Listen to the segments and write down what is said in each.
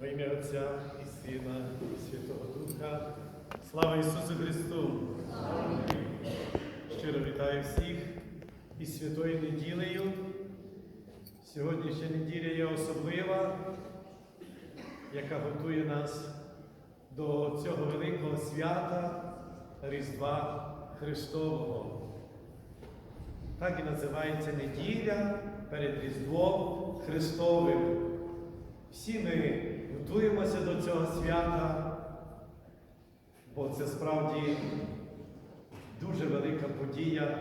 Во ім'я Отця і Сина, і Святого Духа. Слава Ісусу Христу! Щиро вітаю всіх із святою неділею. Сьогоднішня неділя є особлива, яка готує нас до цього великого свята Різдва Христового. Так і називається неділя перед Різдвом Христовим. Всі ми готуємося до цього свята, бо це справді дуже велика подія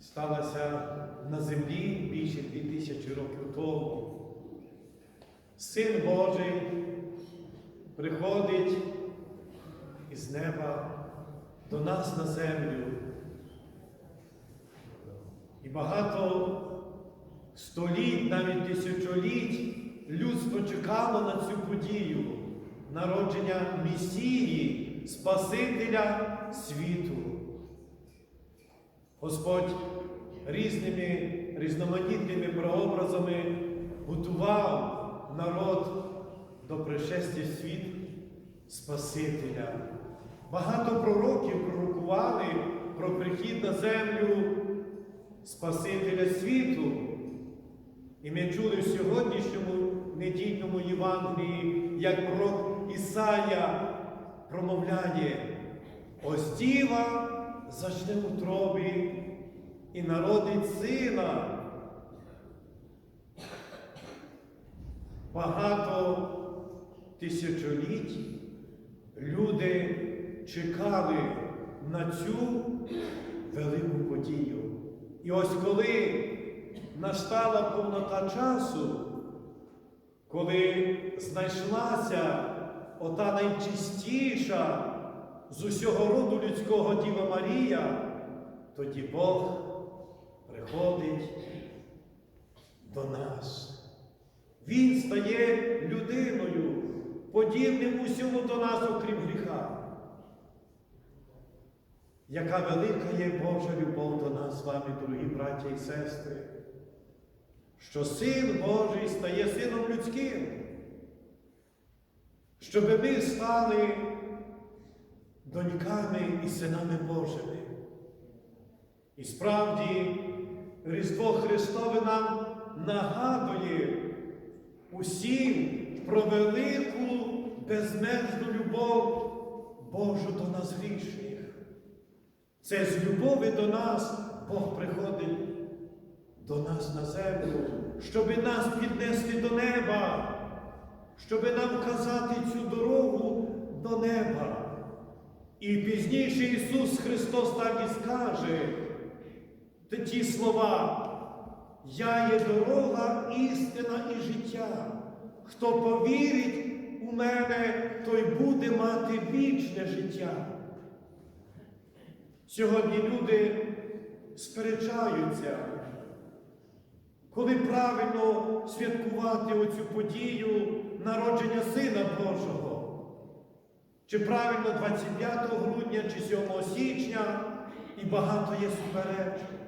сталася на землі більше дві тисячі років тому. Син Божий приходить із неба до нас на землю. І багато століть, навіть тисячоліть людство чекало на цю подію народження Месії, Спасителя світу. Господь різними різноманітними прообразами готував народ до пришестя світ Спасителя. Багато пророків пророкували про прихід на землю Спасителя світу. І ми чули в сьогоднішньому недільному Євангелії, як пророк Ісая промовляє, ось діва зачне в утробі і народить сина. Багато тисячоліть люди чекали на цю велику подію. І ось коли настала повнота часу, коли знайшлася ота найчистіша з усього роду людського Діва Марія, тоді Бог приходить до нас. Він стає людиною, подібним усьому до нас, окрім гріха. Яка велика є Божа любов до нас з вами, дорогі браття і сестри, що Син Божий стає Сином людським, щоб ми стали доньками і синами Божими. І справді Різдво Христове нам нагадує усім про велику безмежну любов Божу до нас грішних. Це з любові до нас Бог приходить до нас на землю, щоби нас піднести до неба, щоби нам казати цю дорогу до неба. І пізніше Ісус Христос так і скаже ті слова. Я є дорога, істина і життя. Хто повірить у мене, той буде мати вічне життя. Сьогодні люди сперечаються, коли правильно святкувати оцю подію народження Сина Божого. Чи правильно 25 грудня, чи 7 січня, і багато є суперечень.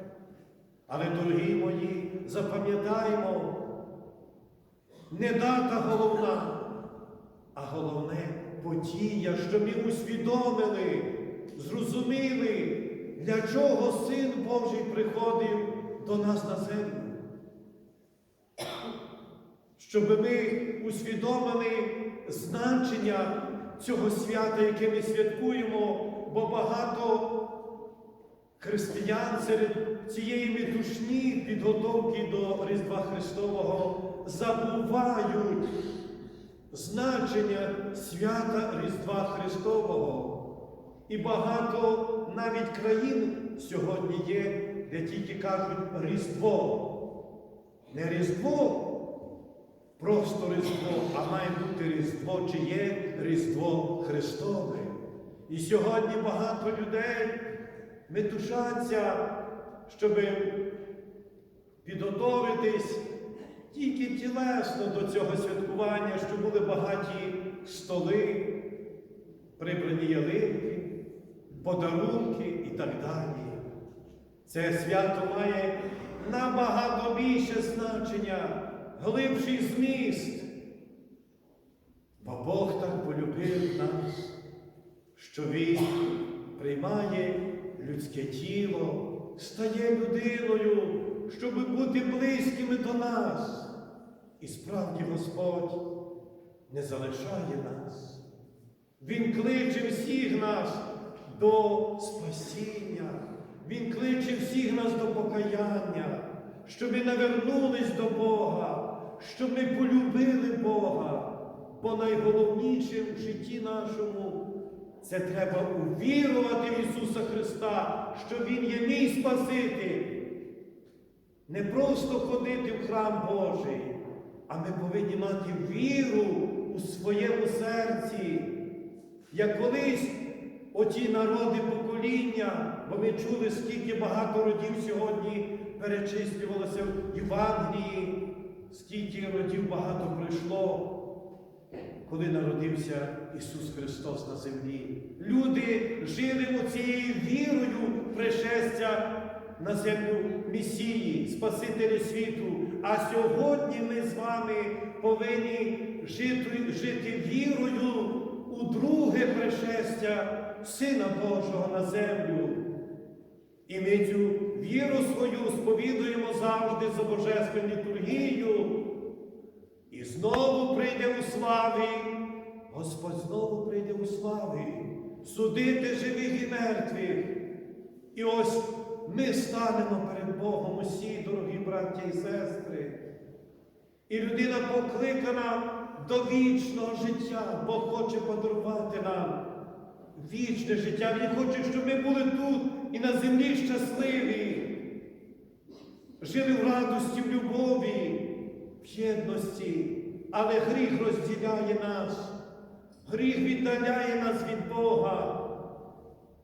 Але, дорогі мої, запам'ятаємо, не дата головна, а головне подія, щоб ми усвідомили, зрозуміли, для чого Син Божий приходив до нас на землю. Щоб ми усвідомили значення цього свята, яке ми святкуємо, бо багато християн серед цієї метушні підготовки до Різдва Христового забувають значення свята Різдва Христового. І багато навіть країн сьогодні є, де тільки кажуть Різдво. Не Різдво, просто Різдво, а має бути Різдво, чи є Різдво Христове. І сьогодні багато людей метушаться, щоб підготовитись тільки тілесно до цього святкування, щоб були багаті столи, прибрані ялинки, подарунки і так далі. Це свято має набагато більше значення, глибший зміст. Бо Бог так полюбив нас, що Він приймає людське тіло, стає людиною, щоб бути близькими до нас. І справді Господь не залишає нас. Він кличе всіх нас до спасіння. Він кличе всіх нас до покаяння, щоб ми навернулись до Бога, щоб ми полюбили Бога. Бо найголовніше в житті нашому це треба увірувати в Ісуса Христа, що Він є мій Спаситель. Не просто ходити в храм Божий, а ми повинні мати віру у своєму серці. Як колись оті народи покоління, бо ми чули, скільки багато родів сьогодні перечислювалося в Євангелії, скільки родів багато прийшло, коли народився Ісус Христос на землі. Люди жили оцією вірою пришестя на землю Месії, Спасителя світу. А сьогодні ми з вами повинні жити, жити вірою у друге пришестя Сина Божого на землю. І ми цю віру свою сповідуємо завжди за Божественну літургію. І знову прийде у славі, Господь знову прийде у славі, судити живих і мертвих. І ось ми станемо перед Богом усі, дорогі браття і сестри. І людина покликана до вічного життя, Бог хоче подарувати нам вічне життя. Він хоче, щоб ми були тут і на землі щасливі, жили в радості, в любові, в єдності, але гріх розділяє нас, гріх віддаляє нас від Бога.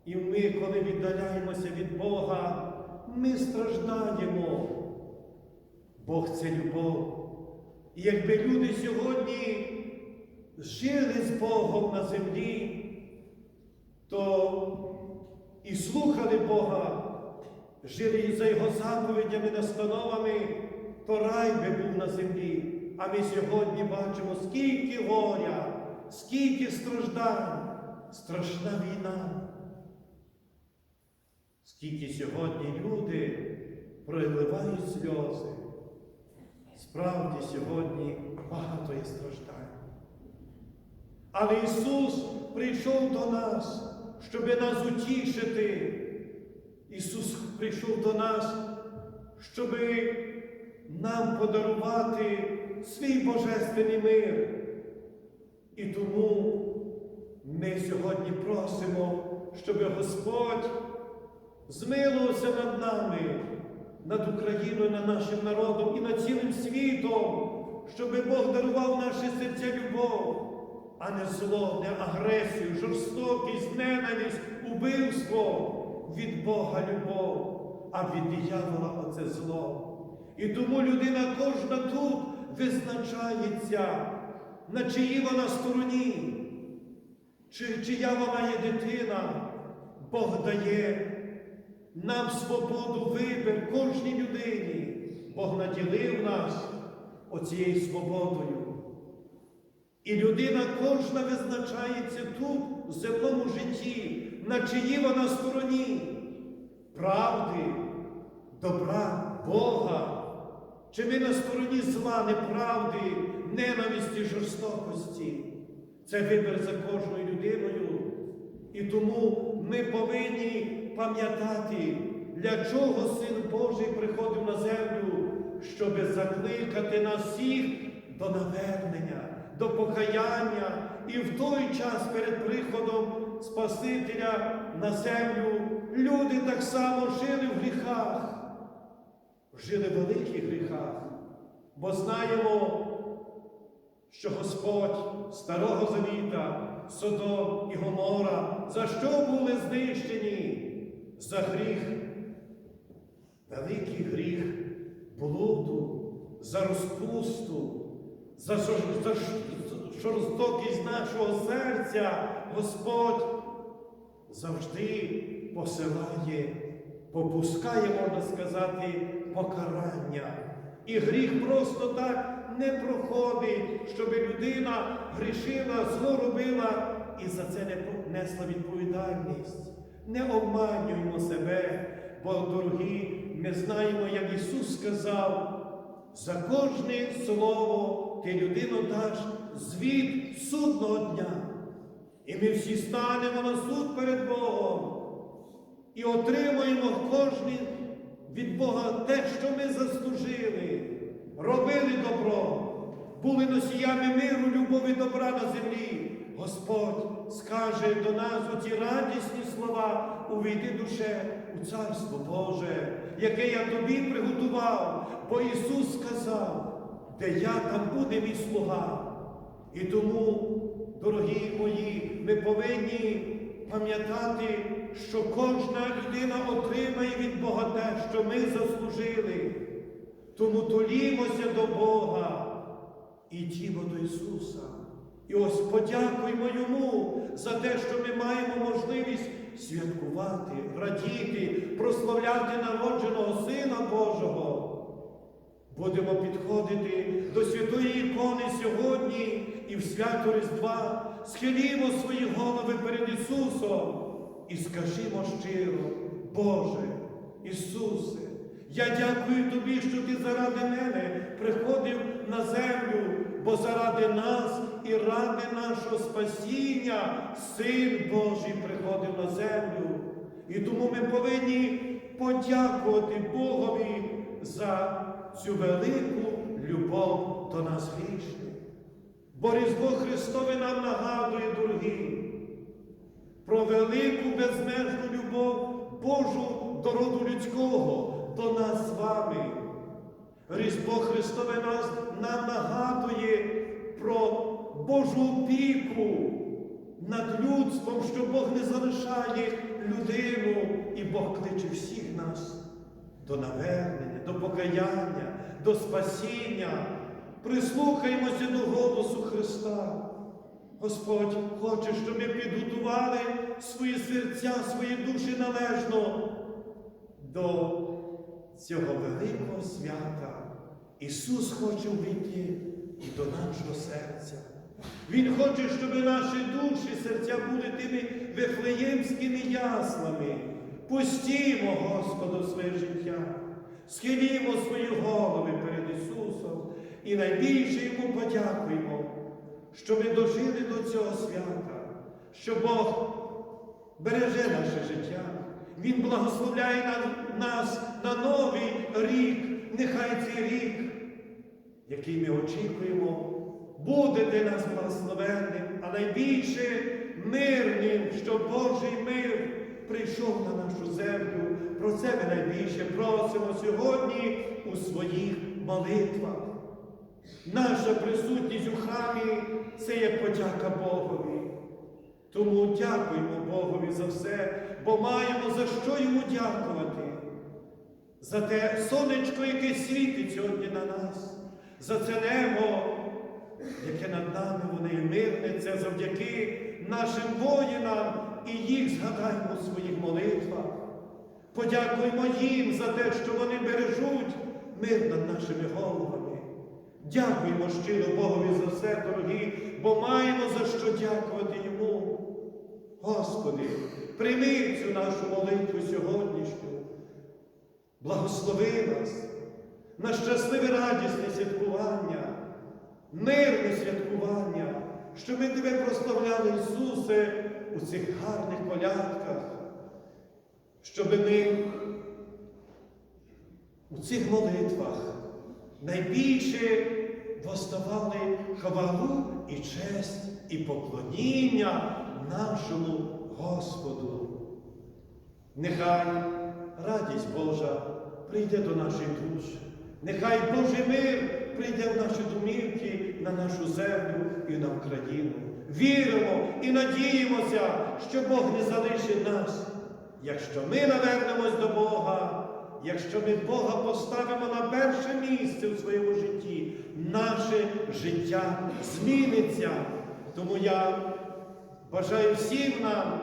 І ми, коли віддаляємося від Бога, ми страждаємо. Бог це любов. І якби люди сьогодні жили з Богом на землі, то і слухали Бога, жили за Його заповідями, настановами, то рай би був на землі. А ми сьогодні бачимо, скільки горя, скільки страждань, страшна війна. Скільки сьогодні люди проливають сльози. Справді сьогодні багато є страждань. Але Ісус прийшов до нас, щоб нас утішити. Ісус прийшов до нас, щоб нам подарувати свій Божественний мир. І тому ми сьогодні просимо, щоб Господь змилувався над нами, над Україною, над нашим народом і над цілим світом, щоб Бог дарував наші серця любов, а не зло, не агресію, жорстокість, ненависть, убивство від Бога любов, а від диявола оце зло. І тому людина кожна тут визначається, на чиїй вона стороні, чи, чия вона є дитина, Бог дає нам свободу вибір кожній людині. Бог наділив нас оцією свободою. І людина кожна визначається тут, в земному житті, на чиїй вона стороні правди, добра, Бога. Чи ми на стороні зла, неправди, ненависті, жорстокості? Це вибір за кожною людиною. І тому ми повинні пам'ятати, для чого Син Божий приходив на землю, щоб закликати нас всіх до навернення, до покаяння. І в той час перед приходом Спасителя на землю люди так само жили в гріхах, жили в великих гріхах, бо знаємо, що Господь Старого Завіта, Содом і Гомора, за що були знищені? За гріх, великий гріх блуду, за розпусту, за жор- за жорстокість нашого серця Господь завжди посилає, попускає, можна сказати, покарання. І гріх просто так не проходить, щоб людина грішила, зло робила і за це не несла відповідальність. Не обманюємо себе, бо, дорогі, ми знаємо, як Ісус сказав, за кожне слово ти людину даш звіт судного дня. І ми всі станемо на суд перед Богом і отримуємо кожен від Бога те, що ми заслужили, робили добро, були носіями миру, любові, добра на землі. Господь скаже до нас оці радісні слова, увійди душе у Царство Боже, яке я тобі приготував, бо Ісус сказав, де я там буде мій слуга. І тому, дорогі мої, ми повинні пам'ятати, що кожна людина отримає від Бога те, що ми заслужили. Тому толімося до Бога і дімо до Ісуса. І ось подякуємо Йому за те, що ми маємо можливість святкувати, радіти, прославляти народженого Сина Божого. Будемо підходити до святої ікони сьогодні і в свято Різдва схилімо свої голови перед Ісусом і скажімо щиро, Боже, Ісусе, я дякую Тобі, що Ти заради мене приходив на землю, бо заради нас і ради нашого спасіння Син Божий приходив на землю. І тому ми повинні подякувати Богові за цю велику любов до нас грішних. Бо Різдво Христове нам нагадує, дорогі, про велику безмежну любов Божу до роду людського, до нас з вами. Різдво Христове нас, нам нагадує про Божу опіку над людством, що Бог не залишає людину, і Бог кличе всіх нас до навернення, до покаяння, до спасіння. Прислухаємося до голосу Христа. Господь хоче, щоб ми підготували свої серця, свої душі належно до цього великого свята. Ісус хоче увійти і до нашого серця. Він хоче, щоб наші душі, серця були тими вифлеємськими яслами. Пустімо, Господу, своє життя, схилімо свої голови перед Ісусом і найбільше Йому подякуємо, що ми дожили до цього свята, що Бог береже наше життя. Він благословляє нас на новий рік. Нехай цей рік, який ми очікуємо, буде для нас благословенним, а найбільше мирним, що Божий мир прийшов на нашу землю. Про це ми найбільше просимо сьогодні у своїх молитвах. Наша присутність у храмі це є подяка Богові. Тому дякуємо Богові за все, бо маємо за що йому дякувати. За те сонечко, яке світить сьогодні на нас, за це небо, яке над нами воно і мирне, це завдяки нашим воїнам і їх згадаємо у своїх молитвах. Подякуємо їм за те, що вони бережуть мир над нашими головами. Дякуємо щиро Богові за все, дорогі, бо маємо за що дякувати Йому. Господи, прийми цю нашу молитву сьогоднішню. Благослови нас на щасливе радісне святкування, мирне святкування, щоб ми Тебе прославляли, Ісусе, у цих гарних колядках, щоб ми у цих молитвах найбільше воставали хвалу і честь, і поклоніння нашому Господу. Нехай радість Божа прийде до наших душ. Нехай Божий мир прийде в наші домівки, на нашу землю і на Україну. Віримо і надіємося, що Бог не залишить нас. Якщо ми навернемось до Бога, якщо ми Бога поставимо на перше місце в своєму житті, наше життя зміниться. Тому я бажаю всім нам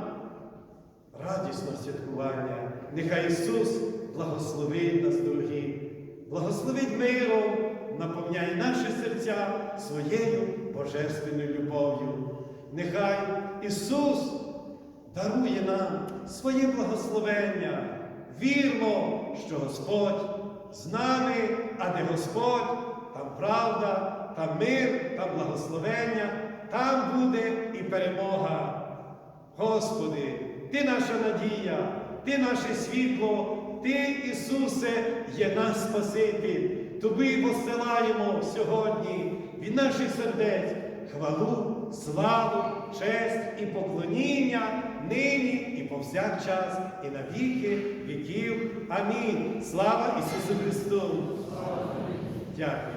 радісного святкування. Нехай Ісус благословить нас, дорогі, благословить миром, наповняє наші серця своєю божественною любов'ю. Нехай Ісус дарує нам своє благословення. Вірмо, що Господь з нами, а де Господь, там правда, там мир, там благословення, там буде і перемога. Господи, Ти наша надія, Ти наше світло, Ти, Ісусе, є наш Спаситель. Тобі посилаємо сьогодні від наших сердець хвалу, славу, честь і поклоніння нині і повсякчас, і на віки віків. Амінь. Слава Ісусу Христу! Дякую.